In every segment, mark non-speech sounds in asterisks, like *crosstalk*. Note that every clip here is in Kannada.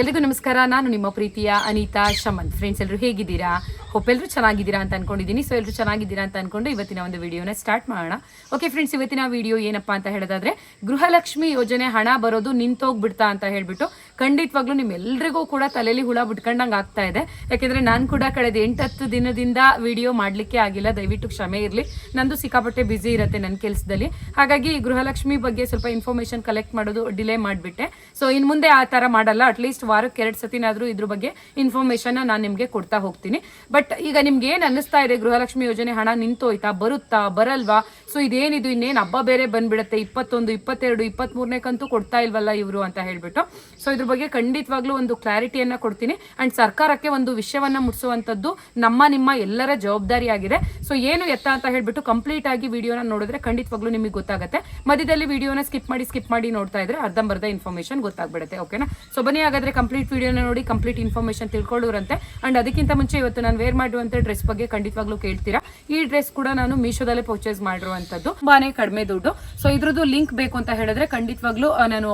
ಎಲ್ರಿಗೂ ನಮಸ್ಕಾರ. ನಾನು ನಿಮ್ಮ ಪ್ರೀತಿಯ ಅನಿತಾ ಶಮಂತ್. ಫ್ರೆಂಡ್ಸ್ ಎಲ್ಲರೂ ಹೇಗಿದ್ದೀರಾ? ಹೋಪ್ ಎಲ್ಲರೂ ಚೆನ್ನಾಗಿದ್ದೀರಾ ಅಂತ ಅನ್ಕೊಂಡಿದ್ದೀನಿ. ಸೊ ಎಲ್ಲರೂ ಚೆನ್ನಾಗಿದ್ದೀರಾ ಅಂತ ಅನ್ಕೊಂಡು ಇವತ್ತಿನ ಒಂದು ವಿಡಿಯೋನ ಸ್ಟಾರ್ಟ್ ಮಾಡೋಣ. ಓಕೆ ಫ್ರೆಂಡ್ಸ್ ಇವತ್ತಿನ ವಿಡಿಯೋ ಏನಪ್ಪಾ ಅಂತ ಹೇಳೋದಾದ್ರೆ, ಗೃಹಲಕ್ಷ್ಮಿ ಯೋಜನೆ ಹಣ ಬರೋದು ನಿಂತೋಗ್ಬಿಡ್ತಾ ಅಂತ ಹೇಳ್ಬಿಟ್ಟು ಖಂಡಿತವಾಗ್ಲೂ ನಿಮ್ಮೆಲ್ರಿಗೂ ಕೂಡ ತಲೆಯಲ್ಲಿ ಹುಳ ಬಿಟ್ಕೊಂಡಂಗೆ ಆಗ್ತಾ ಇದೆ. ಯಾಕೆಂದ್ರೆ ನಾನು ಕೂಡ ಕಳೆದ ಎಂಟತ್ತು ದಿನದಿಂದ ವಿಡಿಯೋ ಮಾಡಲಿಕ್ಕೆ ಆಗಿಲ್ಲ. ದಯವಿಟ್ಟು ಕ್ಷಮೆ ಇರಲಿ. ನಂದು ಸಿಕ್ಕಾಪಟ್ಟೆ ಬ್ಯುಸಿ ಇರುತ್ತೆ ನನ್ನ ಕೆಲಸದಲ್ಲಿ. ಹಾಗಾಗಿ ಗೃಹಲಕ್ಷ್ಮಿ ಬಗ್ಗೆ ಸ್ವಲ್ಪ ಇನ್ಫಾರ್ಮೇಷನ್ ಕಲೆಕ್ಟ್ ಮಾಡೋದು ಡಿಲೇ ಮಾಡಿಬಿಟ್ಟೆ. ಸೊ ಇನ್ನು ಮುಂದೆ ಆ ಥರ ಮಾಡಲ್ಲ. ಅಟ್ಲೀಸ್ಟ್ ವಾರಕ್ಕೆ ಎರಡು ಸತಿನಾದರೂ ಇದ್ರ ಬಗ್ಗೆ ಇನ್ಫಾರ್ಮೇಶನ್ ನಾನು ನಿಮಗೆ ಕೊಡ್ತಾ ಹೋಗ್ತೀನಿ. ಬಟ್ ಈಗ ನಿಮ್ಗೆ ಏನು ಅನ್ನಿಸ್ತಾ ಇದೆ? ಗೃಹಲಕ್ಷ್ಮಿ ಯೋಜನೆ ಹಣ ನಿಂತೋಯ್ತಾ? ಬರುತ್ತಾ? ಬರಲ್ವಾ? ಸೊ ಇದೇನಿದು? ಇನ್ನೇನು ಹಬ್ಬ ಬೇರೆ ಬಂದ್ಬಿಡುತ್ತೆ? ಇಪ್ಪತ್ತೊಂದು, ಇಪ್ಪತ್ತೆರಡು ಇಪ್ಪತ್ತ್ಮೂರನೇ ಕಂತು ಕೊಡ್ತಾ ಇಲ್ವಲ್ಲ ಇವರು ಅಂತ ಹೇಳ್ಬಿಟ್ಟು. ಸೊ ಇದ್ರ ಬಗ್ಗೆ ಖಂಡಿತವಾಗ್ಲೂ ಒಂದು ಕ್ಲಾರಿಟಿಯನ್ನ ಕೊಡ್ತೀನಿ. ಅಂಡ್ ಸರ್ಕಾರಕ್ಕೆ ಒಂದು ವಿಷಯವನ್ನ ಮುಟ್ಸುವಂಥದ್ದು ನಮ್ಮ, ನಿಮ್ಮ ಎಲ್ಲರ ಜವಾಬ್ದಾರಿಯಾಗಿದೆ ಸೊ ಏನು ಎತ್ತ ಅಂತ ಹೇಳ್ಬಿಟ್ಟು ಕಂಪ್ಲೀಟ್ ಆಗಿ ವಿಡಿಯೋನ ನೋಡಿದ್ರೆ ಖಂಡಿತವಾಗ್ಲೂ ನಿಮಗೆ ಗೊತ್ತಾಗುತ್ತೆ. ಮಧ್ಯದಲ್ಲಿ ವಿಡಿಯೋನ ಸ್ಕಿಪ್ ಮಾಡಿ ಸ್ಕಿಪ್ ಮಾಡಿ ನೋಡ್ತಾ ಇದ್ರೆ ಅರ್ಧಂಬರ್ಧ ಇನ್ಫಾರ್ಮೇಷನ್ ಗೊತ್ತಾಗ್ಬಿಡುತ್ತೆ ಓಕೆನಾ ಸೊ ಬನ್ನಿ ಹಾಗಾದ್ರೆ ಕಂಪ್ಲೀಟ್ ವಿಡಿಯೋನ ನೋಡಿ ಕಂಪ್ಲೀಟ್ ಇನ್ಫಾರ್ಮೇಶನ್ ತಿಳ್ಕೊಳ್ಳೋರಂತೆ. ಅಂಡ್ ಅದಕ್ಕಿಂತ ಮುಂಚೆ ಇವತ್ತು ನಾನು ವೇರ್ ಡ್ರೆಸ್ ಬಗ್ಗೆ ಖಂಡಿತವಾಗ್ಲೂ ಕೇಳ್ತೀರಾ. ಈ ಡ್ರೆಸ್ ಕೂಡ ನಾನು ಮೀಶೋದಲ್ಲೇ ಪರ್ಚೇಸ್ ಮಾಡಿರುವಂತದ್ದು. ತುಂಬಾನೇ ಕಡಿಮೆ ದುಡ್ಡು. ಸೊ ಇದ್ರದ್ದು ಲಿಂಕ್ ಬೇಕು ಅಂತ ಹೇಳಿದ್ರೆ ಖಂಡಿತವಾಗ್ಲೂ ನಾನು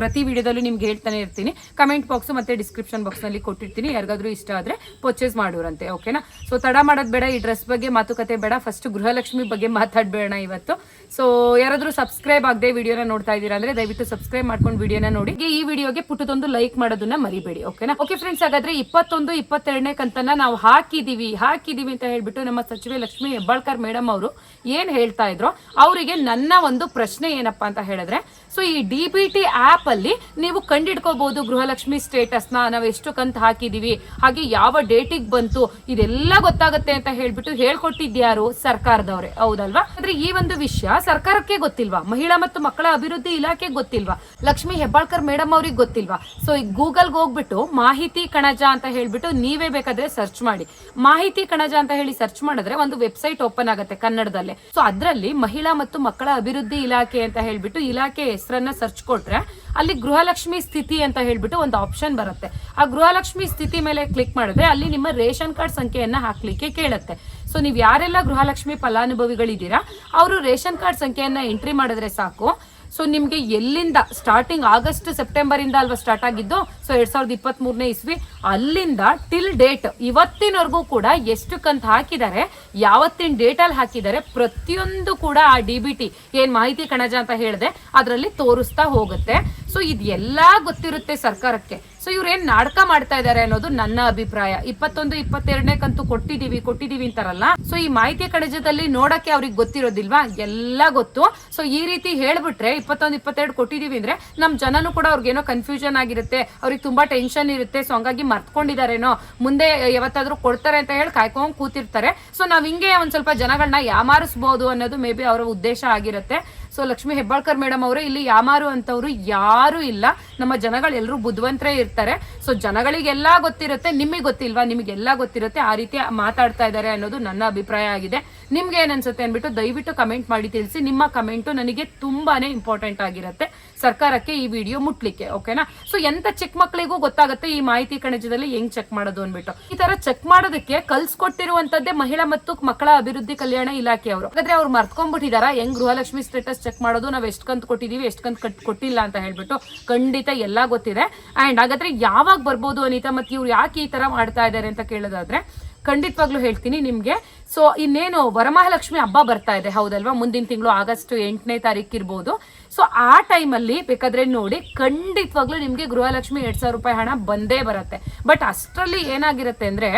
ಪ್ರತಿ ವಿಡಿಯೋದಲ್ಲೂ ನಿಮ್ಗೆ ಹೇಳ್ತಾನೆ ಇರ್ತೀನಿ. ಕಮೆಂಟ್ ಬಾಕ್ಸ್ ಮತ್ತೆ ಡಿಸ್ಕ್ರಿಪ್ಷನ್ ಬಾಕ್ಸ್ನಲ್ಲಿ ಕೊಟ್ಟಿರ್ತೀನಿ. ಯಾರಿಗಾದ್ರೂ ಇಷ್ಟ ಆದ್ರೆ ಪರ್ಚೇಸ್ ಮಾಡೋರಂತೆ ಓಕೆನಾ ಸೊ ತಡ ಮಾಡೋದು ಬೇಡ, ಈ ಡ್ರೆಸ್ ಬಗ್ಗೆ ಮಾತುಕತೆ ಬೇಡ. ಫಸ್ಟ್ ಗೃಹಲಕ್ಷ್ಮಿ ಬಗ್ಗೆ ಮಾತಾಡ್ಬೇಡ ಇವತ್ತು. ಸೊ ಯಾರಾದ್ರೂ ಸಬ್ಸ್ಕ್ರೈಬ್ ಆಗದೆ ವಿಡಿಯೋನ ನೋಡ್ತಾ ಇದ್ದೀರಾ ಅಂದ್ರೆ ದಯವಿಟ್ಟು ಸಬ್ಸ್ಕ್ರೈಬ್ ಮಾಡ್ಕೊಂಡು ವಿಡಿಯೋನ ನೋಡಿ. ಈ ವಿಡಿಯೋಗೆ ಪುಟ್ಟದೊಂದು ಲೈಕ್ ಮಾಡೋದನ್ನ ಮರಿಬೇಡಿ ಓಕೆನಾ ಓಕೆ ಫ್ರೆಂಡ್ಸ್ ಹಾಗಾದ್ರೆ ಇಪ್ಪತ್ತೊಂದು, ಇಪ್ಪತ್ತೆರಡನೇ ಕಂತನ್ನ ನಾವು ಹಾಕಿದೀವಿ ಹಾಕಿದೀವಿ ಅಂತ ಹೇಳ್ಬಿಟ್ಟು ನಮ್ಮ ಸಚಿವೆ ಲಕ್ಷ್ಮಿ ಹೆಬ್ಬಾಳ್ಕರ್ ಮೇಡಮ್ ಅವರು ಏನ್ ಹೇಳ್ತಾ ಇದ್ರು ಅವರಿಗೆ ನನ್ನ ಒಂದು ಪ್ರಶ್ನೆ ಏನಪ್ಪಾ ಅಂತ ಹೇಳಿದ್ರೆ ಸೊ ಈ ಡಿ ಬಿ ಟಿ ಆಪ್ ಅಲ್ಲಿ ನೀವು ಕಂಡಿಡ್ಕೋಬಹುದು ಗೃಹಲಕ್ಷ್ಮಿ ಸ್ಟೇಟಸ್ನ ನಾವು ಎಷ್ಟು ಕಂತು ಹಾಕಿದೀವಿ, ಹಾಗೆ ಯಾವ ಡೇಟಿಗೆ ಬಂತು, ಇದೆಲ್ಲ ಗೊತ್ತಾಗುತ್ತೆ ಅಂತ ಹೇಳ್ಬಿಟ್ಟು ಹೇಳ್ಕೊಟ್ಟಿದ್ಯಾರು ಸರ್ಕಾರದವ್ರೆ, ಹೌದಲ್ವಾ? ಆದ್ರೆ ಈ ಒಂದು ವಿಷಯ ಸರ್ಕಾರಕ್ಕೆ ಗೊತ್ತಿಲ್ವಾ? ಮಹಿಳಾ ಮತ್ತು ಮಕ್ಕಳ ಅಭಿವೃದ್ಧಿ ಇಲಾಖೆ ಗೊತ್ತಿಲ್ವಾ? ಲಕ್ಷ್ಮಿ ಹೆಬ್ಬಾಳ್ಕರ್ ಮೇಡಮ್ ಅವ್ರಿಗೆ ಗೊತ್ತಿಲ್ವಾ? ಸೊ ಈ ಗೂಗಲ್ಗೆ ಹೋಗ್ಬಿಟ್ಟು ಮಾಹಿತಿ ಕಣಜ ಅಂತ ಹೇಳ್ಬಿಟ್ಟು ನೀವೇ ಬೇಕಾದ್ರೆ ಸರ್ಚ್ ಮಾಡಿ. ಮಾಹಿತಿ ಕಣಜ ಅಂತ ಹೇಳಿ ಸರ್ಚ್ ಮಾಡಿದ್ರೆ ಒಂದು ವೆಬ್ಸೈಟ್ ಓಪನ್ ಆಗುತ್ತೆ ಕನ್ನಡದಲ್ಲೇ. ಸೊ ಅದರಲ್ಲಿ ಮಹಿಳಾ ಮತ್ತು ಮಕ್ಕಳ ಅಭಿವೃದ್ಧಿ ಇಲಾಖೆ ಅಂತ ಹೇಳ್ಬಿಟ್ಟು ಇಲಾಖೆ ಹೆಸರನ್ನ ಸರ್ಚ್ ಕೊಟ್ರೆ ಅಲ್ಲಿ ಗೃಹಲಕ್ಷ್ಮಿ ಸ್ಥಿತಿ ಅಂತ ಹೇಳ್ಬಿಟ್ಟು ಒಂದು ಆಪ್ಷನ್ ಬರುತ್ತೆ. ಆ ಗೃಹಲಕ್ಷ್ಮಿ ಸ್ಥಿತಿ ಮೇಲೆ ಕ್ಲಿಕ್ ಮಾಡಿದ್ರೆ ಅಲ್ಲಿ ನಿಮ್ಮ ರೇಷನ್ ಕಾರ್ಡ್ ಸಂಖ್ಯೆಯನ್ನ ಹಾಕ್ಲಿಕ್ಕೆ ಕೇಳುತ್ತೆ. ಸೊ ನೀವು ಯಾರೆಲ್ಲ ಗೃಹಲಕ್ಷ್ಮಿ ಫಲಾನುಭವಿಗಳಿದ್ದೀರಾ, ಅವರು ರೇಷನ್ ಕಾರ್ಡ್ ಸಂಖ್ಯೆಯನ್ನ ಎಂಟ್ರಿ ಮಾಡಿದ್ರೆ ಸಾಕು. ಸೊ ನಿಮಗೆ ಎಲ್ಲಿಂದ ಸ್ಟಾರ್ಟಿಂಗ್ ಆಗಸ್ಟ್ ಸೆಪ್ಟೆಂಬರ್ ಇಂದ ಅಲ್ವಾ ಸ್ಟಾರ್ಟ್ ಆಗಿದ್ದು? ಸೊ ಎರಡ್ ಸಾವಿರದ ಇಪ್ಪತ್ತ್ ಮೂರನೇ ಇಸ್ವಿ. ಅಲ್ಲಿಂದ ಟಿಲ್ ಡೇಟ್ ಇವತ್ತಿನವರೆಗೂ ಕೂಡ ಎಷ್ಟು ಕಂತ ಹಾಕಿದ್ದಾರೆ, ಯಾವತ್ತಿನ ಡೇಟ್ ಅಲ್ಲಿ ಹಾಕಿದ್ದಾರೆ ಪ್ರತಿಯೊಂದು ಕೂಡ ಆ ಡಿ ಬಿ ಟಿ ಏನ್ ಮಾಹಿತಿ ಕಣಜ ಅಂತ ಹೇಳಿದೆ, ಅದರಲ್ಲಿ ತೋರಿಸ್ತಾ ಹೋಗುತ್ತೆ. ಸೊ ಇದೆಲ್ಲ ಗೊತ್ತಿರುತ್ತೆ ಸರ್ಕಾರಕ್ಕೆ. ಸೊ ಇವ್ರು ಏನ್ ನಾಟಕ ಮಾಡ್ತಾ ಇದ್ದಾರೆ ಅನ್ನೋದು ನನ್ನ ಅಭಿಪ್ರಾಯ. ಇಪ್ಪತ್ತೊಂದು, ಇಪ್ಪತ್ತೆರಡನೇ ಕಂತು ಕೊಟ್ಟಿದೀವಿ ಕೊಟ್ಟಿದೀವಿ ಅಂತಾರಲ್ಲ? ಸೊ ಈ ಮಾಹಿತಿ ಕಣಜದಲ್ಲಿ ನೋಡಕ್ಕೆ ಅವ್ರಿಗೆ ಗೊತ್ತಿರೋದಿಲ್ವಾ? ಎಲ್ಲ ಗೊತ್ತು. ಸೊ ಈ ರೀತಿ ಹೇಳ್ಬಿಟ್ರೆ, ಇಪ್ಪತ್ತೊಂದು, ಇಪ್ಪತ್ತೆರಡು ಕೊಟ್ಟಿದೀವಿ ಅಂದ್ರೆ ನಮ್ ಜನನು ಕೂಡ ಅವ್ರಿಗೇನೋ ಕನ್ಫ್ಯೂಷನ್ ಆಗಿರುತ್ತೆ. ಅವ್ರಿಗೆ ತುಂಬಾ ಟೆನ್ಷನ್ ಇರುತ್ತೆ. ಸೊ ಹಂಗಾಗಿ ಮರ್ತ್ಕೊಂಡಿದಾರೇನೋ? ಮುಂದೆ ಯಾವತ್ತಾದ್ರೂ ಕೊಡ್ತಾರೆ ಅಂತ ಹೇಳಿ ಕಾಯ್ಕೊಂಡ್ ಕೂತಿರ್ತಾರೆ. ಸೊ ನಾವ್ ಹಿಂಗೆ ಒಂದ್ ಸ್ವಲ್ಪ ಜನಗಳನ್ನ ಯಾಮಾರಿಸಬಹುದು ಅನ್ನೋದು ಮೇ ಬಿ ಅವರ ಉದ್ದೇಶ ಆಗಿರುತ್ತೆ. ಸೊ ಲಕ್ಷ್ಮಿ ಹೆಬ್ಬಾಳ್ಕರ್ ಮೇಡಮ್ ಅವರು, ಇಲ್ಲಿ ಯಾಮಾರು ಅಂತವ್ರು ಯಾರು ಇಲ್ಲ. ನಮ್ಮ ಜನಗಳು ಬುದ್ಧವಂತರೇ ಬುದ್ಧಿವಂತರೇ ಇರ್ತಾರೆ. ಸೊ ಜನಗಳಿಗೆಲ್ಲ ಗೊತ್ತಿರುತ್ತೆ, ನಿಮಗೆ ಗೊತ್ತಿಲ್ವಾ? ನಿಮಗೆಲ್ಲ ಗೊತ್ತಿರುತ್ತೆ, ಆ ರೀತಿ ಮಾತಾಡ್ತಾ ಇದ್ದಾರೆ ಅನ್ನೋದು ನನ್ನ ಅಭಿಪ್ರಾಯ ಆಗಿದೆ. ನಿಮ್ಗೆ ಏನ್ ಅನ್ಸುತ್ತೆ ಅನ್ಬಿಟ್ಟು ದಯವಿಟ್ಟು ಕಮೆಂಟ್ ಮಾಡಿ ತಿಳಿಸಿ. ನಿಮ್ಮ ಕಮೆಂಟು ನನಗೆ ತುಂಬಾನೇ ಇಂಪಾರ್ಟೆಂಟ್ ಆಗಿರುತ್ತೆ. ಸರ್ಕಾರಕ್ಕೆ ಈ ವಿಡಿಯೋ ಮುಟ್ಲಿಕ್ಕೆ ಓಕೆನಾ ಸೊ ಎಂತ ಚಿಕ್ಕ ಮಕ್ಕಳಿಗೂ ಗೊತ್ತಾಗುತ್ತೆ ಈ ಮಾಹಿತಿ ಕಣಜದಲ್ಲಿ ಹೆಂಗ್ ಚೆಕ್ ಮಾಡೋದು ಅನ್ಬಿಟ್ಟು ಈ ತರ ಚೆಕ್ ಮಾಡೋದಕ್ಕೆ ಕಲ್ಸ್ಕೊಟ್ಟಿರುವಂತದ್ದೇ ಮಹಿಳಾ ಮತ್ತು ಮಕ್ಕಳ ಅಭಿವೃದ್ಧಿ ಕಲ್ಯಾಣ ಇಲಾಖೆಯವರು. ಹಾಗಾದ್ರೆ ಅವ್ರು ಮರ್ತ್ಕೊಂಡ್ಬಿಟ್ಟಿದಾರ? ಹೆಂಗ್ ಗೃಹಲಕ್ಷ್ಮಿ ಸ್ಟೇಟಸ್ ಚೆಕ್ ಮಾಡೋದು? ನಾವ್ ಎಷ್ಟ್ ಕಂತ್ ಕೊಟ್ಟಿದೀವಿ, ಎಷ್ಟ್ ಕಂತ್ ಕಟ್ ಕೊಟ್ಟಿಲ್ಲ ಅಂತ ಹೇಳ್ಬಿಟ್ಟು ಖಂಡಿತ ಎಲ್ಲ ಗೊತ್ತಿದೆ. ಅಂಡ್ ಹಾಗಾದ್ರೆ ಯಾವಾಗ ಬರ್ಬೋದು ಅನಿತಾ ಮತ್ತೆ ಇವ್ರು ಯಾಕೆ ಈ ತರ ಮಾಡ್ತಾ ಇದ್ದಾರೆ ಅಂತ ಕೇಳೋದಾದ್ರೆ ಖಂಡಿತವಾಗ್ಲೂ ಹೇಳ್ತೀನಿ ನಿಮ್ಗೆ. ಸೊ ಇನ್ನೇನು ವರಮಹಾಲಕ್ಷ್ಮಿ ಹಬ್ಬ ಬರ್ತಾ ಇದೆ, ಹೌದಲ್ವಾ? ಮುಂದಿನ ತಿಂಗಳು ಆಗಸ್ಟ್ ಎಂಟನೇ ತಾರೀಕು ಇರ್ಬೋದು. ಸೊ ಆ ಟೈಮಲ್ಲಿ ಬೇಕಾದ್ರೆ ನೋಡಿ, ಖಂಡಿತವಾಗ್ಲೂ ನಿಮ್ಗೆ ಗೃಹಲಕ್ಷ್ಮಿ ಎರಡ್ ಸಾವಿರ ರೂಪಾಯಿ ಹಣ ಬಂದೇ ಬರುತ್ತೆ. ಬಟ್ ಅಷ್ಟರಲ್ಲಿ ಏನಾಗಿರುತ್ತೆ ಅಂದ್ರೆ,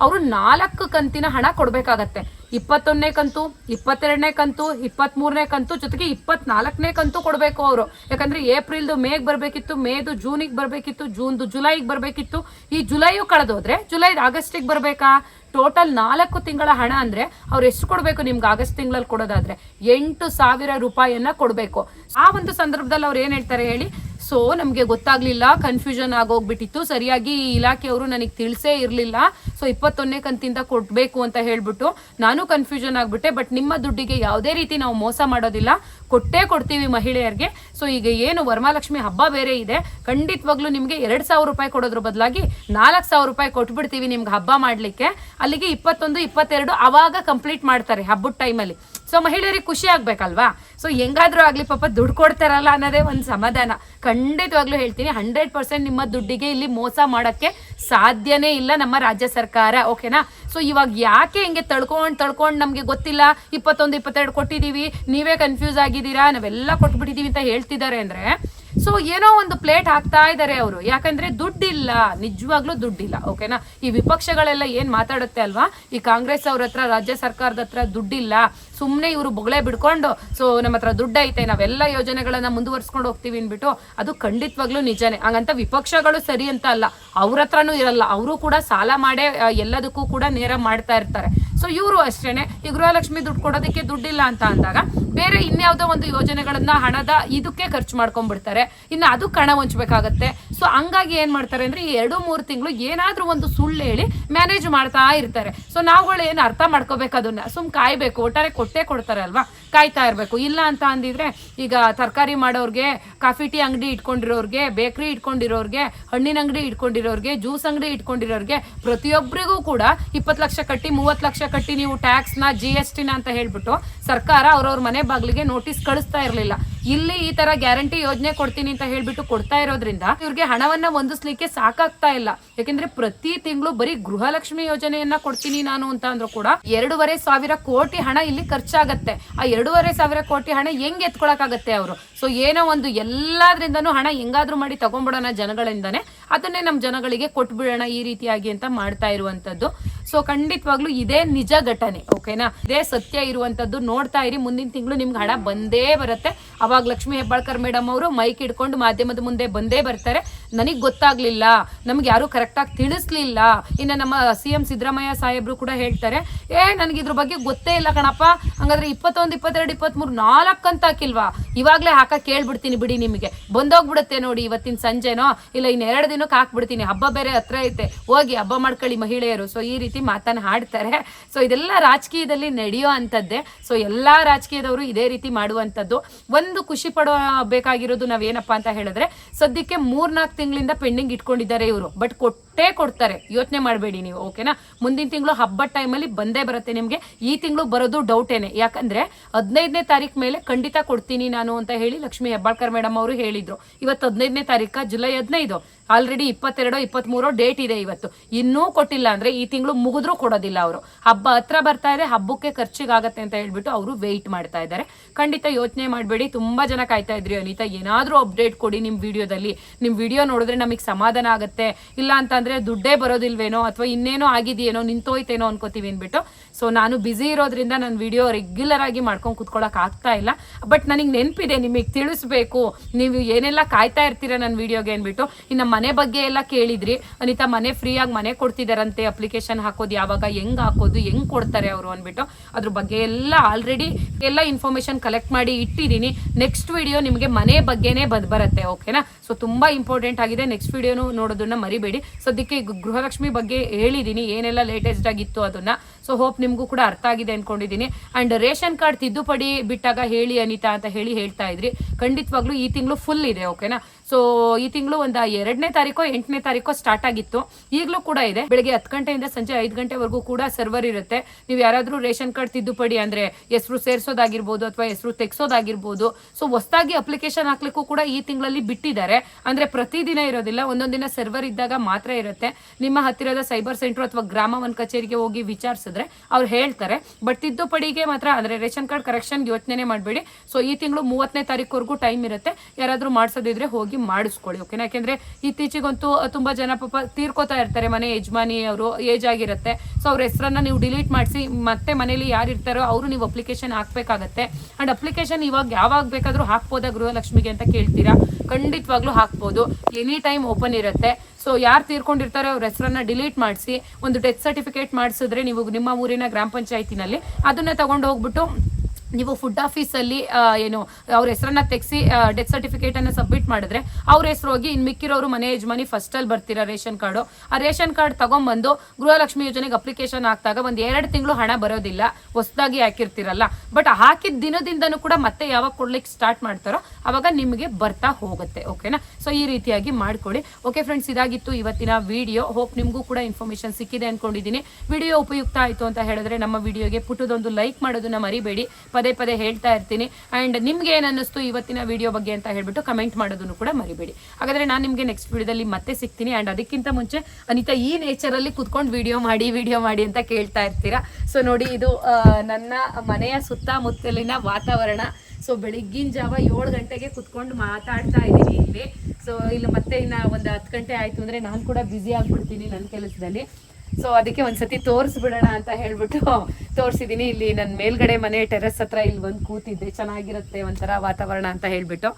ಅವರು ನಾಲ್ಕು ಕಂತಿನ ಹಣ ಕೊಡ್ಬೇಕಾಗತ್ತೆ. ಇಪ್ಪತ್ತೊಂದನೇ ಕಂತು, ಇಪ್ಪತ್ತೆರಡನೇ ಕಂತು ಇಪ್ಪತ್ತ್ ಮೂರನೇ ಕಂತು, ಜೊತೆಗೆ ಇಪ್ಪತ್ನಾಲ್ಕನೇ ಕಂತು ಕೊಡಬೇಕು ಅವರು. ಯಾಕಂದ್ರೆ ಏಪ್ರಿಲ್ದು ಮೇಗ್ ಬರಬೇಕಿತ್ತು, ಮೇದು ಜೂನಿಗೆ ಬರಬೇಕಿತ್ತು, ಜೂನ್ದು ಜುಲೈಗೆ ಬರಬೇಕಿತ್ತು. ಈ ಜುಲೈಯು ಕಳೆದೋದ್ರೆ ಜುಲೈ ಆಗಸ್ಟಿಗೆ ಬರಬೇಕಾ? ಟೋಟಲ್ ನಾಲ್ಕು ತಿಂಗಳ ಹಣ ಅಂದ್ರೆ ಅವ್ರು ಎಷ್ಟು ಕೊಡಬೇಕು ನಿಮ್ಗೆ ಆಗಸ್ಟ್ ತಿಂಗಳಲ್ಲಿ ಕೊಡೋದಾದ್ರೆ? ಎಂಟು ಸಾವಿರ ರೂಪಾಯಿಯನ್ನ ಕೊಡಬೇಕು. ಆ ಒಂದು ಸಂದರ್ಭದಲ್ಲಿ ಅವ್ರು ಏನ್ ಹೇಳ್ತಾರೆ ಹೇಳಿ? ಸೊ ನಮಗೆ ಗೊತ್ತಾಗ್ಲಿಲ್ಲ ಕನ್ಫ್ಯೂಷನ್ ಆಗೋಗ್ಬಿಟ್ಟಿತ್ತು. ಸರಿಯಾಗಿ ಈ ಇಲಾಖೆಯವರು ನನಗೆ ತಿಳಿಸೇ ಇರಲಿಲ್ಲ. ಸೊ ಇಪ್ಪತ್ತೊಂದನೇ ಕಂತಿಂದ ಕೊಡಬೇಕು ಅಂತ ಹೇಳ್ಬಿಟ್ಟು ನಾನು ಕನ್ಫ್ಯೂಷನ್ ಆಗಿಬಿಟ್ಟೆ. ಬಟ್ ನಿಮ್ಮ ದುಡ್ಡಿಗೆ ಯಾವುದೇ ರೀತಿ ನಾವು ಮೋಸ ಮಾಡೋದಿಲ್ಲ. ಕೊಟ್ಟೇ ಕೊಡ್ತೀವಿ ಮಹಿಳೆಯರಿಗೆ. ಸೊ ಈಗ ಏನು ವರಮಹಾಲಕ್ಷ್ಮಿ ಹಬ್ಬ ಬೇರೆ ಇದೆ. ಖಂಡಿತವಾಗ್ಲೂ ನಿಮಗೆ ಎರಡ್ ಸಾವಿರ ರೂಪಾಯಿ ಕೊಡೋದ್ರ ಬದಲಾಗಿ ನಾಲ್ಕು ಸಾವಿರ ರೂಪಾಯಿ ಕೊಟ್ಬಿಡ್ತೀವಿ ನಿಮ್ಗೆ ಹಬ್ಬ ಮಾಡ್ಲಿಕ್ಕೆ. ಅಲ್ಲಿಗೆ ಇಪ್ಪತ್ತೊಂದು, ಇಪ್ಪತ್ತೆರಡು ಅವಾಗ ಕಂಪ್ಲೀಟ್ ಮಾಡ್ತಾರೆ ಹಬ್ಬದ ಟೈಮಲ್ಲಿ ಸೊ ಮಹಿಳೆಯರಿಗೆ ಖುಷಿ ಆಗ್ಬೇಕಲ್ವಾ? ಸೊ ಹೆಂಗಾದ್ರೂ ಆಗ್ಲಿ ಪಾಪ ದುಡ್ಡು ಕೊಡ್ತಾರಲ್ಲ ಅನ್ನೋದೇ ಒಂದು ಸಮಾಧಾನ. ಖಂಡಿತವಾಗ್ಲೂ ಹೇಳ್ತೀನಿ ಹಂಡ್ರೆಡ್ ಪರ್ಸೆಂಟ್ ನಿಮ್ಮ ದುಡ್ಡಿಗೆ ಇಲ್ಲಿ ಮೋಸ ಮಾಡೋಕ್ಕೆ ಸಾಧ್ಯನೇ ಇಲ್ಲ ನಮ್ಮ ರಾಜ್ಯ ಸರ್ಕಾರ ಓಕೆನಾ ಸೊ ಇವಾಗ ಯಾಕೆ ಹಿಂಗೆ ತಳ್ಕೊಂಡು ತಳ್ಕೊಂಡು ನಮಗೆ ಗೊತ್ತಿಲ್ಲ? ಇಪ್ಪತ್ತೊಂದು, ಇಪ್ಪತ್ತೆರಡು ಕೊಟ್ಟಿದ್ದೀವಿ ನೀವೇ ಕನ್ಫ್ಯೂಸ್ ಆಗಿದ್ದೀರಾ? ನಾವೆಲ್ಲ ಕೊಟ್ಬಿಟ್ಟಿದ್ದೀವಿ ಅಂತ ಹೇಳ್ತಿದ್ದಾರೆ ಅಂದರೆ ಸೊ ಏನೋ ಒಂದು ಪ್ಲೇಟ್ ಹಾಕ್ತಾ ಇದ್ದಾರೆ ಅವರು. ಯಾಕಂದ್ರೆ ದುಡ್ಡಿಲ್ಲ, ನಿಜವಾಗ್ಲೂ ದುಡ್ಡಿಲ್ಲ ಓಕೆನಾ ಈ ವಿಪಕ್ಷಗಳೆಲ್ಲ ಏನು ಮಾತಾಡುತ್ತೆ ಅಲ್ವಾ? ಈ ಕಾಂಗ್ರೆಸ್ ಅವ್ರ ಹತ್ರ, ರಾಜ್ಯ ಸರ್ಕಾರದ ಹತ್ರ ದುಡ್ಡಿಲ್ಲ. ಸುಮ್ಮನೆ ಇವರು ಬೊಗಳೆ ಬಿಡ್ಕೊಂಡು, ಸೊ ನಮ್ಮ ಹತ್ರ ದುಡ್ಡು ಐತೆ ನಾವೆಲ್ಲ ಯೋಜನೆಗಳನ್ನ ಮುಂದುವರ್ಸ್ಕೊಂಡು ಹೋಗ್ತೀವಿ ಅಂದ್ಬಿಟ್ಟು, ಅದು ಖಂಡಿತವಾಗ್ಲೂ ನಿಜನೇ. ಹಂಗಂತ ವಿಪಕ್ಷಗಳು ಸರಿ ಅಂತ ಅಲ್ಲ. ಅವ್ರ ಹತ್ರನೂ ಇರಲ್ಲ. ಅವರು ಕೂಡ ಸಾಲ ಮಾಡೇ ಎಲ್ಲದಕ್ಕೂ ಕೂಡ ನೇರ ಮಾಡ್ತಾ ಇರ್ತಾರೆ. ಸೊ ಇವರು ಅಷ್ಟೇನೆ. ಈ ಗೃಹಲಕ್ಷ್ಮಿ ದುಡ್ಡು ಕೊಡೋದಕ್ಕೆ ದುಡ್ಡಿಲ್ಲ ಅಂತ ಅಂದಾಗ, ಬೇರೆ ಇನ್ಯಾವುದೋ ಒಂದು ಯೋಜನೆಗಳನ್ನ ಹಣದ ಇದಕ್ಕೆ ಖರ್ಚು ಮಾಡ್ಕೊಂಡ್ಬಿಡ್ತಾರೆ. ಇನ್ನು ಅದು ಕಣ ಹೊಂಚಬೇಕಾಗತ್ತೆ. ಸೊ ಹಂಗಾಗಿ ಏನ್ ಮಾಡ್ತಾರೆ ಅಂದ್ರೆ, ಈ ಎರಡು ಮೂರು ತಿಂಗಳು ಏನಾದ್ರೂ ಒಂದು ಸುಳ್ಳು ಹೇಳಿ ಮ್ಯಾನೇಜ್ ಮಾಡ್ತಾ ಇರ್ತಾರೆ. ಸೊ ನಾವುಗಳು ಏನು ಅರ್ಥ ಮಾಡ್ಕೋಬೇಕು ಅದನ್ನ? ಸುಮ್ ಕಾಯ್ಬೇಕು. ಒಟ್ಟಾರೆ ಕೊಟ್ಟೆ ಕೊಡ್ತಾರೆ ಅಲ್ವಾ? ಕಾಯ್ತಾ ಇರಬೇಕು. ಇಲ್ಲ ಅಂತ ಅಂದಿದ್ರೆ ಈಗ ತರಕಾರಿ ಮಾಡೋರಿಗೆ ಕಾಫಿ, ಟೀ, ಅಂಗಡಿ ಇಟ್ಕೊಂಡಿರೋರಿಗೆ, ಬೇಕ್ರಿ ಇಟ್ಕೊಂಡಿರೋರ್ಗೆ, ಹಣ್ಣಿನ ಅಂಗಡಿ ಇಟ್ಕೊಂಡಿರೋರಿಗೆ, ಜ್ಯೂಸ್ ಅಂಗಡಿ ಇಟ್ಕೊಂಡಿರೋರಿಗೆ ಪ್ರತಿಯೊಬ್ಬರಿಗೂ ಕೂಡ ಇಪ್ಪತ್ತು ಲಕ್ಷ ಕಟ್ಟಿ, ಮೂವತ್ತು ಲಕ್ಷ ಕಟ್ಟಿ ನೀವು ಟ್ಯಾಕ್ಸ್ನ ಜಿ ಎಸ್ ಟಿನ ಅಂತ ಹೇಳ್ಬಿಟ್ಟು ಸರ್ಕಾರ ಅವ್ರವ್ರ ಮನೆ ಬಾಗಿಲಿಗೆ ನೋಟಿಸ್ ಕಳಿಸ್ತಾ ಇರಲಿಲ್ಲ. ಇಲ್ಲಿ ಈ ತರ ಗ್ಯಾರಂಟಿ ಯೋಜನೆ ಕೊಡ್ತೀನಿ ಅಂತ ಹೇಳ್ಬಿಟ್ಟು ಕೊಡ್ತಾ ಇರೋದ್ರಿಂದ ಇವ್ರಿಗೆ ಹಣವನ್ನ ಹೊಂದಿಸ್ಲಿಕ್ಕೆ ಸಾಕಾಗ್ತಾ ಇಲ್ಲ. ಯಾಕೆಂದ್ರೆ ಪ್ರತಿ ತಿಂಗಳು ಬರೀ ಗೃಹಲಕ್ಷ್ಮಿ ಯೋಜನೆಯನ್ನ ಕೊಡ್ತೀನಿ ನಾನು ಅಂತ ಅಂದ್ರೂ ಕೂಡ ಎರಡೂವರೆ ಸಾವಿರ ಕೋಟಿ ಹಣ ಇಲ್ಲಿ ಖರ್ಚಾಗತ್ತೆ. ಆ ಎರಡೂವರೆ ಸಾವಿರ ಕೋಟಿ ಹಣ ಹೆಂಗ್ ಎತ್ಕೊಳಕಾಗತ್ತೆ ಅವರು? ಸೊ ಏನೋ ಒಂದು ಎಲ್ಲಾದ್ರಿಂದನೂ ಹಣ ಹೆಂಗಾದ್ರೂ ಮಾಡಿ ತಗೊಂಡ್ಬಿಡೋಣ ಜನಗಳಿಂದಾನೆ. ಅದನ್ನೇ ನಮ್ಮ ಜನಗಳಿಗೆ ಕೊಟ್ಬಿಡೋಣ ಈ ರೀತಿಯಾಗಿ ಅಂತ ಮಾಡ್ತಾ ಇರುವಂತದ್ದು. ಸೊ ಖಂಡಿತವಾಗ್ಲೂ ಇದೇ ನಿಜ ಘಟನೆ ಓಕೆನಾ ಇದೇ ಸತ್ಯ ಇರುವಂತದ್ದು ನೋಡ್ತಾ ಇರಿ. ಮುಂದಿನ ತಿಂಗಳು ನಿಮ್ಗೆ ಹಣ ಬಂದೇ ಬರುತ್ತೆ. ಅವಾಗ ಲಕ್ಷ್ಮೀ ಹೆಬ್ಬಾಳ್ಕರ್ ಮೇಡಮ್ ಅವರು ಮೈಕ್ ಹಿಡ್ಕೊಂಡು ಮಾಧ್ಯಮದ ಮುಂದೆ ಬಂದೇ ಬರ್ತಾರೆ. ನನಗೆ ಗೊತ್ತಾಗ್ಲಿಲ್ಲ. ನಮ್ಗೆ ಯಾರು ಕರೆಕ್ಟಾಗಿ ತಿಳಿಸ್ಲಿಲ್ಲ. ಇನ್ನು ನಮ್ಮ ಸಿ ಎಂ ಸಿದ್ದರಾಮಯ್ಯ ಸಾಹೇಬ್ರು ಕೂಡ ಹೇಳ್ತಾರೆ, ಏ, ನನಗೆ ಇದ್ರ ಬಗ್ಗೆ ಗೊತ್ತೇ ಇಲ್ಲ ಕಣಪ್ಪ. ಹಂಗಾದ್ರೆ ಇಪ್ಪತ್ತೊಂದು, ಇಪ್ಪತ್ತೆರಡು, ಇಪ್ಪತ್ಮೂರು ನಾಲ್ಕು ಅಂತ ಹಾಕಿಲ್ವಾ? ಇವಾಗಲೇ ಹಾಕಕ್ಕೆ ಕೇಳ್ಬಿಡ್ತೀನಿ ಬಿಡಿ ನಿಮಗೆ. ಬಂದೋಗ್ಬಿಡುತ್ತೆ ನೋಡಿ ಇವತ್ತಿನ ಸಂಜೆನೋ? ಇಲ್ಲ ಇನ್ನೆರಡು ಎರಡು ದಿನಕ್ಕೆ ಹಾಕ್ಬಿಡ್ತೀನಿ ಹಬ್ಬ ಬೇರೆ ಹತ್ರ ಐತೆ. ಹೋಗಿ ಹಬ್ಬ ಮಾಡ್ಕೊಳ್ಳಿ ಮಹಿಳೆಯರು. ಸೊ ಈ ರೀತಿ ಮಾತನ್ನ ಹಾಡ್ತಾರೆ ಸೊ ಇದೆಲ್ಲ ರಾಜಕೀಯದಲ್ಲಿ ನಡೆಯೋ ಅಂಥದ್ದೇ. ಸೊ ಎಲ್ಲ ರಾಜಕೀಯದವರು ಇದೇ ರೀತಿ ಮಾಡುವಂಥದ್ದು. ಒಂದು ಖುಷಿ ಪಡೋ ಬೇಕಾಗಿರೋದು ನಾವೇನಪ್ಪ ಅಂತ ಹೇಳಿದ್ರೆ, ಸದ್ಯಕ್ಕೆ ಮೂರ್ನಾಲ್ಕು ತಿಂಗಳಿಂದ ಪೆಂಡಿಂಗ್ ಇಟ್ಕೊಂಡಿದ್ದಾರೆ ಇವರು. ಬಟ್ ಕೊಟ್ಟೇ ಕೊಡ್ತಾರೆ. ಯೋಚನೆ ಮಾಡಬೇಡಿ ನೀವು ಓಕೆನಾ ಮುಂದಿನ ತಿಂಗಳು ಹಬ್ಬದ ಟೈಮಲ್ಲಿ ಬಂದೇ ಬರುತ್ತೆ ನಿಮಗೆ. ಈ ತಿಂಗಳು ಬರೋದು ಡೌಟೇನೆ ಯಾಕಂದ್ರೆ ಹದಿನೈದನೇ ತಾರೀಕು ಮೇಲೆ ಖಂಡಿತ ಕೊಡ್ತೀನಿ ನಾನು ಅಂತ ಹೇಳಿ ಲಕ್ಷ್ಮಿ ಹೆಬ್ಬಾಳ್ಕರ್ ಮೇಡಮ್ ಅವರು ಹೇಳಿದ್ರು. ಇವತ್ತು ಹದಿನೈದನೇ ತಾರೀಕ ಜುಲೈ ಹದಿನೈದು. ಆಲ್ರೆಡಿ ಇಪ್ಪತ್ತೆರಡು ಇಪ್ಪತ್ತ್ಮೂರೋ ಡೇಟ್ ಇದೆ ಇವತ್ತು. ಇನ್ನೂ ಕೊಟ್ಟಿಲ್ಲ ಅಂದ್ರೆ ಈ ತಿಂಗಳು ಮುಗಿದ್ರೂ ಕೊಡೋದಿಲ್ಲ ಅವರು. ಹಬ್ಬ ಹತ್ರ ಬರ್ತಾ ಇದೆ, ಹಬ್ಬಕ್ಕೆ ಖರ್ಚಿಗಾಗತ್ತೆ ಅಂತ ಹೇಳ್ಬಿಟ್ಟು ಅವರು ವೆಯ್ಟ್ ಮಾಡ್ತಾ ಇದ್ದಾರೆ. ಖಂಡಿತ ಯೋಚನೆ ಮಾಡಬೇಡಿ. ತುಂಬಾ ಜನ ಕಾಯ್ತಾ ಇದ್ರಿ ಅನಿತಾ. ಏನಾದ್ರೂ ಅಪ್ಡೇಟ್ ಕೊಡಿ ನಿಮ್ ವಿಡಿಯೋದಲ್ಲಿ ನಿಮ್ ವಿಡಿಯೋ ನೋಡಿದ್ರೆ ನಮಗೆ ಸಮಾಧಾನ ಆಗುತ್ತೆ. ಇಲ್ಲ ಅಂತ ಅಂದ್ರೆ ದುಡ್ಡೇ ಬರೋದಿಲ್ವೇನೋ ಅಥವಾ ಇನ್ನೇನೋ ಆಗಿದೆಯೇನೋ, ನಿಂತೋಯ್ತೇನೋ ಅನ್ಕೋತೀವಿ ಅಂದ್ಬಿಟ್ಟು. ಸೊ ನಾನು ಬ್ಯುಸಿ ಇರೋದ್ರಿಂದ ನನ್ನ ವಿಡಿಯೋ ರೆಗ್ಯುಲರ್ ಆಗಿ ಮಾಡ್ಕೊಂಡು ಕುತ್ಕೊಳಕ್ ಆಗ್ತಾ ಇಲ್ಲ. ಬಟ್ ನನಗೆ ನೆನಪಿದೆ, ನಿಮಗೆ ತಿಳಿಸ್ಬೇಕು. ನೀವು ಏನೆಲ್ಲ ಕಾಯ್ತಾ ಇರ್ತೀರಾ ನನ್ನ ವಿಡಿಯೋಗೆ ಅಂದ್ಬಿಟ್ಟು. ಇನ್ನು ಮನೆ ಬಗ್ಗೆ ಎಲ್ಲ ಕೇಳಿದ್ರಿ. ಅನಿತಾ ಮನೆ ಫ್ರೀಯಾಗಿ ಮನೆ ಕೊಡ್ತಿದಾರಂತೆ ಅಪ್ಲಿಕೇಶನ್ ಹಾಕೋದು ಯಾವಾಗ, ಹೆಂಗ್ ಹಾಕೋದು, ಹೆಂಗ್ ಕೊಡ್ತಾರೆ ಅವರು ಅಂದ್ಬಿಟ್ಟು. ಅದ್ರ ಬಗ್ಗೆ ಎಲ್ಲ ಆಲ್ರೆಡಿ ಎಲ್ಲ ಇನ್ಫಾರ್ಮೇಶನ್ ಕಲೆಕ್ಟ್ ಮಾಡಿ ಇಟ್ಟಿದ್ದೀನಿ ನೆಕ್ಸ್ಟ್ ವಿಡಿಯೋ ನಿಮಗೆ ಮನೆ ಬಗ್ಗೆನೇ ಬದ್ ಬರುತ್ತೆ ಓಕೆನಾ ಸೊ ತುಂಬಾ ಇಂಪಾರ್ಟೆಂಟ್ ಆಗಿದೆ. ನೆಕ್ಸ್ಟ್ ವಿಡಿಯೋನು ನೋಡೋದನ್ನ ಮರಿಬೇಡಿ. ಸದ್ಯಕ್ಕೆ ಗೃ- ಗೃಹಲಕ್ಷ್ಮಿ ಬಗ್ಗೆ ಹೇಳಿದ್ದೀನಿ ಏನೆಲ್ಲ ಲೇಟೆಸ್ಟ್ ಆಗಿತ್ತು ಅದನ್ನ ಸೊ ಹೋಪ್ ನಿಮಗೂ ಕೂಡ ಅರ್ಥ ಆಗಿದೆ ಅನ್ಕೊಂಡಿದ್ದೀನಿ. ಅಂಡ್ ರೇಷನ್ ಕಾರ್ಡ್ ತಿದ್ದುಪಡಿ ಬಿಟ್ಟಾಗ ಹೇಳಿ ಅನಿತಾ ಅಂತ ಹೇಳಿ ಹೇಳ್ತಾ ಇದ್ರಿ. ಖಂಡಿತವಾಗ್ಲೂ ಈ ತಿಂಗಳು ಫುಲ್ ಇದೆ ಓಕೆನಾ ಸೊ ಈ ತಿಂಗಳು ಒಂದು ಎರಡನೇ ತಾರೀಕು, ಎಂಟನೇ ತಾರೀಕು ಸ್ಟಾರ್ಟ್ ಆಗಿತ್ತು. ಈಗಲೂ ಕೂಡ ಇದೆ. ಬೆಳಗ್ಗೆ ಹತ್ತು ಗಂಟೆಯಿಂದ ಸಂಜೆ ಐದು ಗಂಟೆವರೆಗೂ ಕೂಡ ಸರ್ವರ್ ಇರುತ್ತೆ. ನೀವು ಯಾರಾದರೂ ರೇಷನ್ ಕಾರ್ಡ್ ತಿದ್ದುಪಡಿ ಅಂದ್ರೆ ಹೆಸರು ಸೇರಿಸೋದಾಗಿರ್ಬೋದು ಅಥವಾ ಹೆಸರು ತೆಗ್ಸೋದಾಗಿರ್ಬೋದು. ಸೊ ಹೊಸದಾಗಿ ಅಪ್ಲಿಕೇಶನ್ ಹಾಕ್ಲಿಕ್ಕೂ ಕೂಡ ಈ ತಿಂಗಳಲ್ಲಿ ಬಿಟ್ಟಿದ್ದಾರೆ. ಅಂದ್ರೆ ಪ್ರತಿದಿನ ಇರೋದಿಲ್ಲ. ಒಂದೊಂದಿನ ದಿನ ಸರ್ವರ್ ಇದ್ದಾಗ ಮಾತ್ರ ಇರುತ್ತೆ. ನಿಮ್ಮ ಹತ್ತಿರದ ಸೈಬರ್ ಸೆಂಟರ್ ಅಥವಾ ಗ್ರಾಮ ಒನ್ ಕಚೇರಿಗೆ ಹೋಗಿ ವಿಚಾರಿಸಿದ್ರೆ ಅವ್ರು ಹೇಳ್ತಾರೆ. ಬಟ್ ತಿದ್ದುಪಡಿಗೆ ಮಾತ್ರ, ಅಂದ್ರೆ ರೇಷನ್ ಕಾರ್ಡ್ ಕರೆಕ್ಷನ್ ಯೋಚನೆ ಮಾಡಬೇಡಿ. ಸೊ ಈ ತಿಂಗಳು ಮೂವತ್ತನೇ ತಾರೀಕುವರೆಗೂ ಟೈಮ್ ಇರುತ್ತೆ. ಯಾರಾದರೂ ಮಾಡಿಸೋದಿದ್ರೆ ಹೋಗಿ ಮಾಡಿಸ್ಕೊಳ್ಳಿ ಓಕೆನಾ ಯಾಕೆಂದ್ರೆ ಇತ್ತೀಚೆಗಂತೂ ತುಂಬಾ ಜನ ಪಾಪ ತೀರ್ಕೋತಾ ಇರ್ತಾರೆ, ಮನೆ ಯಜಮಾನಿ ಅವರು ಏಜ್ ಆಗಿರುತ್ತೆ. ಸೊ ಅವ್ರ ಹೆಸರನ್ನ ನೀವು ಡಿಲೀಟ್ ಮಾಡಿಸಿ, ಮತ್ತೆ ಮನೇಲಿ ಯಾರು ಇರ್ತಾರೋ ಅವರು ನೀವು ಅಪ್ಲಿಕೇಶನ್ ಹಾಕ್ಬೇಕಾಗತ್ತೆ. ಅಂಡ್ ಅಪ್ಲಿಕೇಶನ್ ಇವಾಗ ಯಾವಾಗ ಬೇಕಾದರೂ ಹಾಕ್ಬೋದಾ ಗೃಹಲಕ್ಷ್ಮಿಗೆ ಅಂತ ಕೇಳ್ತೀರಾ? ಖಂಡಿತವಾಗ್ಲೂ ಹಾಕ್ಬೋದು. ಎನಿ ಟೈಮ್ ಓಪನ್ ಇರುತ್ತೆ. ಸೊ ಯಾರು ತೀರ್ಕೊಂಡಿರ್ತಾರೆ ಅವ್ರ ಹೆಸರನ್ನ ಡಿಲೀಟ್ ಮಾಡಿಸಿ, ಒಂದು ಡೆತ್ ಸರ್ಟಿಫಿಕೇಟ್ ಮಾಡಿಸಿದ್ರೆ ನೀವು ನಿಮ್ಮ ಊರಿನ ಗ್ರಾಮ ಪಂಚಾಯತಿನಲ್ಲಿ ಅದನ್ನ ತಗೊಂಡು ಹೋಗ್ಬಿಟ್ಟು ನೀವು ಫುಡ್ ಆಫೀಸಲ್ಲಿ ಏನು, ಅವ್ರ ಹೆಸರನ್ನ ತೆಗೆಸಿ ಡೆತ್ ಸರ್ಟಿಫಿಕೇಟ್ ಅನ್ನ ಸಬ್ಮಿಟ್ ಮಾಡಿದ್ರೆ, ಅವ್ರ ಹೆಸರು ಹೋಗಿ ಇನ್ ಮಿಕ್ಕಿರೋರು ಮನೆ ಯಜಮಾನಿ ಫಸ್ಟ್ ಅಲ್ಲಿ ಬರ್ತೀರಾ ರೇಷನ್ ಕಾರ್ಡು ಆ ರೇಷನ್ ಕಾರ್ಡ್ ತಗೊಂಡ್ಬಂದು ಗೃಹಲಕ್ಷ್ಮಿ ಯೋಜನೆಗೆ ಅಪ್ಲಿಕೇಶನ್ ಹಾಕಿದಾಗ ಒಂದು ಎರಡು ತಿಂಗಳು ಹಣ ಬರೋದಿಲ್ಲ. ಹೊಸದಾಗಿ ಹಾಕಿರ್ತೀರಲ್ಲ. ಬಟ್ ಹಾಕಿದ ದಿನದಿಂದನೂ ಕೂಡ ಮತ್ತೆ ಯಾವಾಗ ಕೊಡ್ಲಿಕ್ಕೆ ಸ್ಟಾರ್ಟ್ ಮಾಡ್ತಾರೋ ಅವಾಗ ನಿಮಗೆ ಬರ್ತಾ ಹೋಗುತ್ತೆ ಓಕೆನಾ ಸೊ ಈ ರೀತಿಯಾಗಿ ಮಾಡ್ಕೊಳ್ಳಿ. ಓಕೆ ಫ್ರೆಂಡ್ಸ್ ಇದಾಗಿತ್ತು ಇವತ್ತಿನ ವಿಡಿಯೋ ಹೋಪ್ ನಿಮಗೂ ಕೂಡ ಇನ್ಫಾರ್ಮೇಶನ್ ಸಿಕ್ಕಿದೆ ಅನ್ಕೊಂಡಿದೀನಿ. ವಿಡಿಯೋ ಉಪಯುಕ್ತ ಆಯಿತು ಅಂತ ಹೇಳಿದ್ರೆ ನಮ್ಮ ವಿಡಿಯೋಗೆ ಪುಟ್ಟದೊಂದು ಲೈಕ್ ಮಾಡೋದನ್ನ ಮರಿಬೇಡಿ. ಪದೇ ಪದೇ ಹೇಳ್ತಾ ಇರ್ತೀನಿ. ಆ್ಯಂಡ್ ನಿಮ್ಗೆ ಏನು ಅನ್ನಿಸ್ತು ಇವತ್ತಿನ ವಿಡಿಯೋ ಬಗ್ಗೆ ಅಂತ ಹೇಳ್ಬಿಟ್ಟು ಕಮೆಂಟ್ ಮಾಡೋದನ್ನು ಕೂಡ ಮರಿಬೇಡಿ. ಹಾಗಾದ್ರೆ ನಾನು ನಿಮಗೆ ನೆಕ್ಸ್ಟ್ ವಿಡಿಯೋದಲ್ಲಿ ಮತ್ತೆ ಸಿಗ್ತೀನಿ. ಆ್ಯಂಡ್ ಅದಕ್ಕಿಂತ ಮುಂಚೆ ಅನಿತಾ ಈ ನೇಚರಲ್ಲಿ ಕುತ್ಕೊಂಡು ವಿಡಿಯೋ ಮಾಡಿ ವಿಡಿಯೋ ಮಾಡಿ ಅಂತ ಕೇಳ್ತಾ ಇರ್ತೀರಾ? ಸೊ ನೋಡಿ, ಇದು ನನ್ನ ಮನೆಯ ಸುತ್ತಮುತ್ತಲಿನ ವಾತಾವರಣ. ಸೊ ಬೆಳಿಗ್ಗಿನ ಜಾವ ಏಳು ಗಂಟೆಗೆ ಕುತ್ಕೊಂಡು ಮಾತಾಡ್ತಾ ಇದ್ದೀನಿ ಇಲ್ಲಿ. ಸೊ ಇಲ್ಲಿ ಮತ್ತೆ ಇನ್ನು ಒಂದು ಹತ್ತು ಗಂಟೆ ಆಯಿತು ಅಂದರೆ ನಾನು ಕೂಡ ಬ್ಯುಸಿ ಆಗ್ಬಿಡ್ತೀನಿ ನನ್ನ ಕೆಲಸದಲ್ಲಿ. ಸೊ ಅದಕ್ಕೆ ಒಂದ್ಸತಿ ತೋರಿಸ್ಬಿಡೋಣ ಅಂತ ಹೇಳ್ಬಿಟ್ಟು ತೋರಿಸಿದ್ದೀನಿ ಇಲ್ಲಿ ನನ್ನ ಮೇಲ್ಗಡೆ ಮನೆ ಟೆರೆಸ್ ಹತ್ರ ಇಲ್ಲಿ ಬಂದು ಕೂತಿದ್ದೆ. ಚೆನ್ನಾಗಿರುತ್ತೆ ಒಂಥರ ವಾತಾವರಣ ಅಂತ ಹೇಳ್ಬಿಟ್ಟು.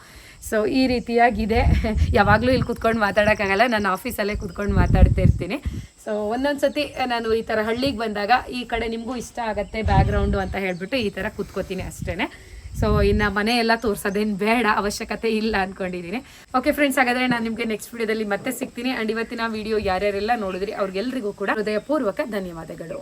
ಸೊ ಈ ರೀತಿಯಾಗಿದೆ. *laughs* ಯಾವಾಗಲೂ ಇಲ್ಲಿ ಕುತ್ಕೊಂಡು ಮಾತಾಡೋಕ್ಕಾಗಲ್ಲ. ನಾನು ಆಫೀಸಲ್ಲೇ ಕುತ್ಕೊಂಡು ಮಾತಾಡ್ತಾ ಇರ್ತೀನಿ. ಸೊ ಒಂದೊಂದು ಸತಿ ನಾನು ಈ ಥರ ಹಳ್ಳಿಗೆ ಬಂದಾಗ ಈ ಕಡೆ ನಿಮಗೂ ಇಷ್ಟ ಆಗುತ್ತೆ ಬ್ಯಾಕ್ಗ್ರೌಂಡು ಅಂತ ಹೇಳ್ಬಿಟ್ಟು ಈ ಥರ ಕುತ್ಕೋತೀನಿ ಅಷ್ಟೇ ಸೊ ಇನ್ನ ಮನೆ ಎಲ್ಲ ತೋರ್ಸೋದೇನು ಬೇಡ, ಅವಶ್ಯಕತೆ ಇಲ್ಲ ಅನ್ಕೊಂಡಿದ್ದೀನಿ ಓಕೆ ಫ್ರೆಂಡ್ಸ್ ಹಾಗಾದ್ರೆ ನಾನು ನಿಮಗೆ ನೆಕ್ಸ್ಟ್ ವಿಡಿಯೋದಲ್ಲಿ ಮತ್ತೆ ಸಿಗ್ತೀನಿ. ಅಂಡ್ ಇವತ್ತಿನ ವಿಡಿಯೋ ಯಾರ್ಯಾರೆಲ್ಲ ನೋಡಿದ್ರಿ, ಅವ್ರಿಗೆಲ್ರಿಗೂ ಕೂಡ ಹೃದಯಪೂರ್ವಕ ಧನ್ಯವಾದಗಳು.